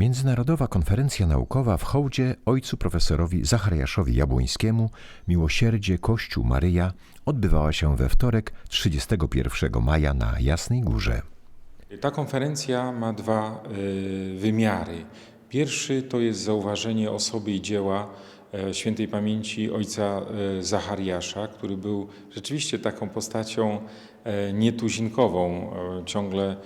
Międzynarodowa Konferencja Naukowa w hołdzie ojcu profesorowi Zachariaszowi Jabłońskiemu Miłosierdzie Kościół Maryja odbywała się we wtorek 31 maja na Jasnej Górze. Ta konferencja ma dwa y, wymiary. Pierwszy to jest zauważenie osoby i dzieła e, świętej pamięci ojca e, Zachariasza, który był rzeczywiście taką postacią e, nietuzinkową. E, Ciągle e,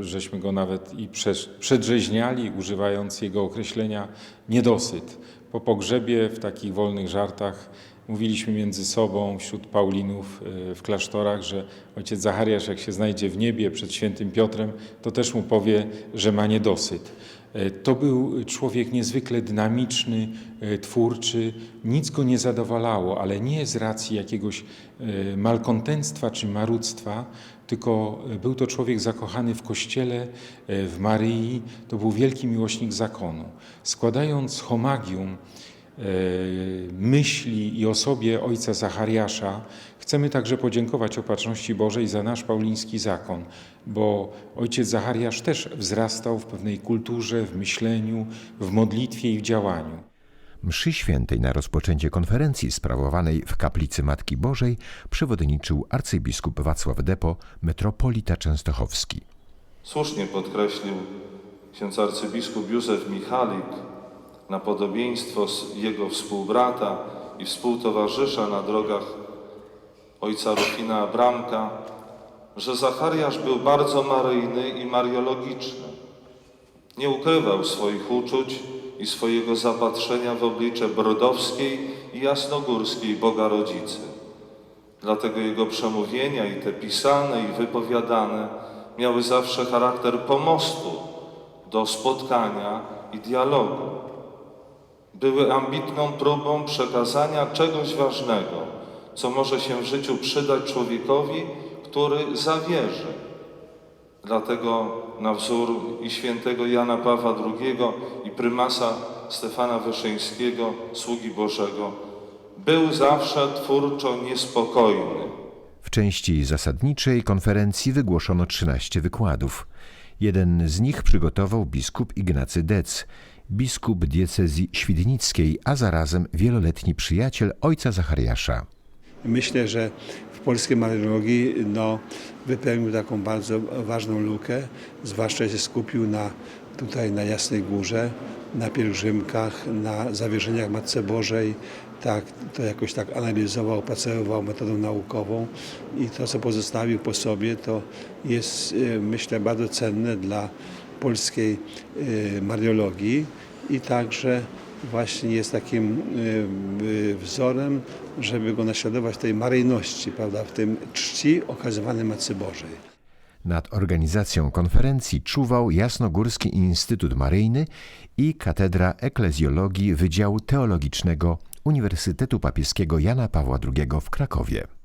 żeśmy go nawet i prze- przedrzeźniali, używając jego określenia niedosyt. Po pogrzebie w takich wolnych żartach mówiliśmy między sobą wśród Paulinów e, w klasztorach, że ojciec Zachariasz jak się znajdzie w niebie przed świętym Piotrem, to też mu powie, że ma niedosyt. E, To był człowiek niezwykle dynamiczny, e, twórczy, nic go nie zadowalało, ale nie z racji jakiegoś malkontentstwa czy marudztwa, tylko był to człowiek zakochany w Kościele, w Maryi, to był wielki miłośnik zakonu. Składając homagium myśli i osobie ojca Zachariasza, chcemy także podziękować Opatrzności Bożej za nasz pauliński zakon, bo ojciec Zachariasz też wzrastał w pewnej kulturze, w myśleniu, w modlitwie i w działaniu. Mszy świętej na rozpoczęcie konferencji sprawowanej w kaplicy Matki Bożej przewodniczył arcybiskup Wacław Depo, metropolita częstochowski. Słusznie podkreślił ksiądz arcybiskup Józef Michalik na podobieństwo jego współbrata i współtowarzysza na drogach ojca Rufina Abramka, że Zachariasz był bardzo maryjny i mariologiczny. Nie ukrywał swoich uczuć i swojego zapatrzenia w oblicze brodowskiej i jasnogórskiej Boga Rodzicy. Dlatego jego przemówienia, i te pisane, i wypowiadane, miały zawsze charakter pomostu do spotkania i dialogu. Były ambitną próbą przekazania czegoś ważnego, co może się w życiu przydać człowiekowi, który zawierzy. Dlatego na wzór i świętego Jana Pawła II i prymasa Stefana Wyszyńskiego, sługi Bożego, był zawsze twórczo niespokojny. W części zasadniczej konferencji wygłoszono 13 wykładów. Jeden z nich przygotował biskup Ignacy Dec, biskup diecezji świdnickiej, a zarazem wieloletni przyjaciel ojca Zachariasza. Myślę, że w polskiej marynologii no, wypełnił taką bardzo ważną lukę, zwłaszcza się skupił na, tutaj na Jasnej Górze, na pielgrzymkach, na zawierzeniach Matce Bożej, tak, to jakoś tak analizował, opracowywał metodą naukową i to, co pozostawił po sobie, to jest, y, myślę, bardzo cenne dla polskiej y, mariologii i także właśnie jest takim y, y, wzorem, żeby go naśladować w tej maryjności, prawda, w tym czci okazywanej Matce Bożej. Nad organizacją konferencji czuwał Jasnogórski Instytut Maryjny i Katedra Eklezjologii Wydziału Teologicznego Uniwersytetu Papieskiego Jana Pawła II w Krakowie.